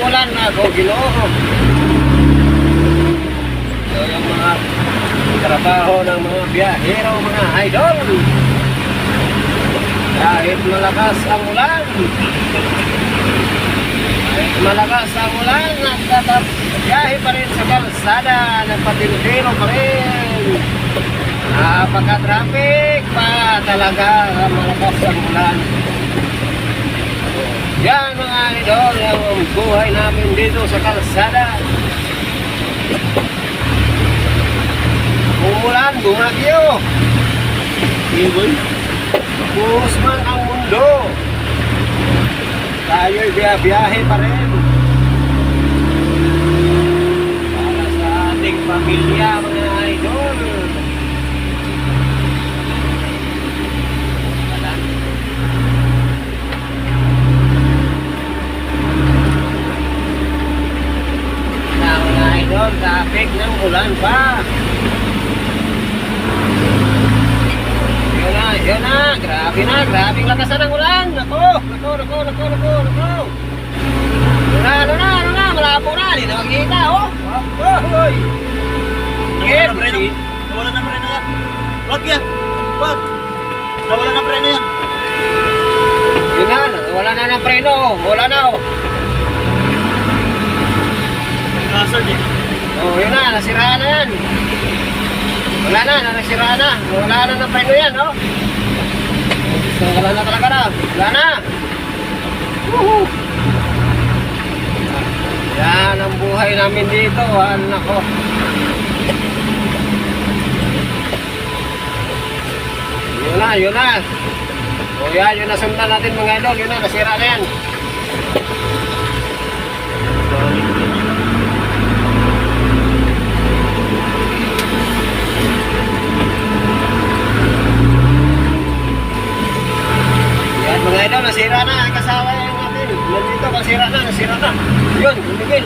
ulan ako, ginoo. So, yung mga trabaho ng mga biyahero, mga idol. Kahit malakas ang ulan, kahit malakas ang ulan, nagtatap biyahe pa rin sa kalsada, nagpatintero pa rin. Napaka-traffic pa talaga malakas ang ulan. Yan idol, yung buhay namin dito sa kalsada. Umulan, bumagyo. Ibon. Buhos man ang mundo. Tayo'y biyahe pa rin. Para sa ating pamilya, mga idol. Wala. Na mga idol, traffic ng ulan pa. Yun na, yun na. Grabe na, grabe ang lakasan ng ulan. Nako, nako, nako, nako, nako, nako. Ano na, ano na, ano na, malabo na. Hindi na makikita, oh. Hoy. Nawala na preno. Nawala na preno yan. Wag yan. Wag. Nawala na preno yan. Yun na, wala na ng preno. oh. Wala na, oh. Hazard eh. Oh, yun na, nasiraan na yan. Wala na, nasiraan na. Wala na ng preno yan, oh. So, wala na talaga na. Wala na. Woohoo! Yan ang buhay namin dito. Ah, nako. Yun na, yun na. O yan, yun na sundan natin mga idol. Yun na, nasira na yan. Nasira na ang kasama yung natin. Nandito, nasira na, nasira na. Yun, tumigil.